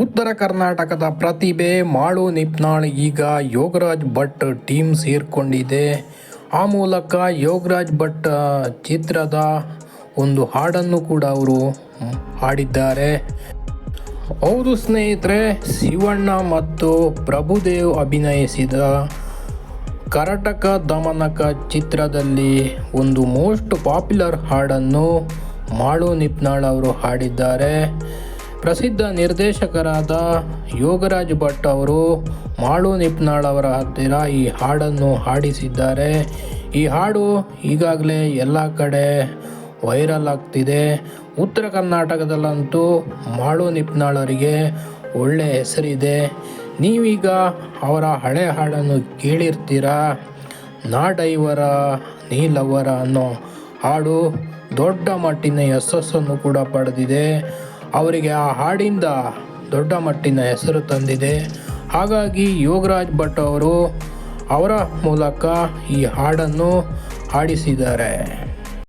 ಉತ್ತರ ಕರ್ನಾಟಕದ ಪ್ರತಿಭೆ ಮಾಳು ನಿಪ್ನಾಳ್ ಈಗ ಯೋಗರಾಜ್ ಭಟ್ ಟೀಮ್ ಸೇರಿಕೊಂಡಿದೆ. ಆ ಮೂಲಕ ಯೋಗರಾಜ್ ಭಟ್ ಚಿತ್ರದ ಒಂದು ಹಾಡನ್ನು ಕೂಡ ಅವರು ಹಾಡಿದ್ದಾರೆ. ಹೌದು ಸ್ನೇಹಿತರೆ, ಶಿವಣ್ಣ ಮತ್ತು ಪ್ರಭುದೇವ್ ಅಭಿನಯಿಸಿದ ಕರಟಕ ದಮನಕ ಚಿತ್ರದಲ್ಲಿ ಒಂದು ಮೋಸ್ಟ್ ಪಾಪ್ಯುಲರ್ ಹಾಡನ್ನು ಮಾಳು ನಿಪ್ನಾಳ್ ಅವರು ಹಾಡಿದ್ದಾರೆ. ಪ್ರಸಿದ್ಧ ನಿರ್ದೇಶಕರಾದ ಯೋಗರಾಜ್ ಭಟ್ ಅವರು ಮಾಳು ನಿಪ್ನಾಳ್ ಅವರ ಹತ್ತಿರ ಈ ಹಾಡನ್ನು ಹಾಡಿಸಿದ್ದಾರೆ. ಈ ಹಾಡು ಈಗಾಗಲೇ ಎಲ್ಲ ಕಡೆ ವೈರಲ್ ಆಗ್ತಿದೆ. ಉತ್ತರ ಕರ್ನಾಟಕದಲ್ಲಂತೂ ಮಾಳು ನಿಪ್ನಾಳರಿಗೆ ಒಳ್ಳೆ ಹೆಸರಿದೆ. ನೀವೀಗ ಅವರ ಹಳೆ ಹಾಡನ್ನು ಕೇಳಿರ್ತೀರಾ? ನಾಡೈವರ ನೀಲವರ ಅನ್ನೋ ಹಾಡು ದೊಡ್ಡ ಮಟ್ಟಿನ ಯಶಸ್ಸನ್ನು ಕೂಡ ಪಡೆದಿದೆ. ಅವರಿಗೆ ಆ ಹಾಡಿಂದ ದೊಡ್ಡ ಮಟ್ಟಿನ ಹೆಸರು ತಂದಿದೆ. ಹಾಗಾಗಿ ಯೋಗರಾಜ್ ಭಟ್ ಅವರು ಅವರ ಮೂಲಕ ಈ ಹಾಡನ್ನು ಹಾಡಿಸಿದ್ದಾರೆ.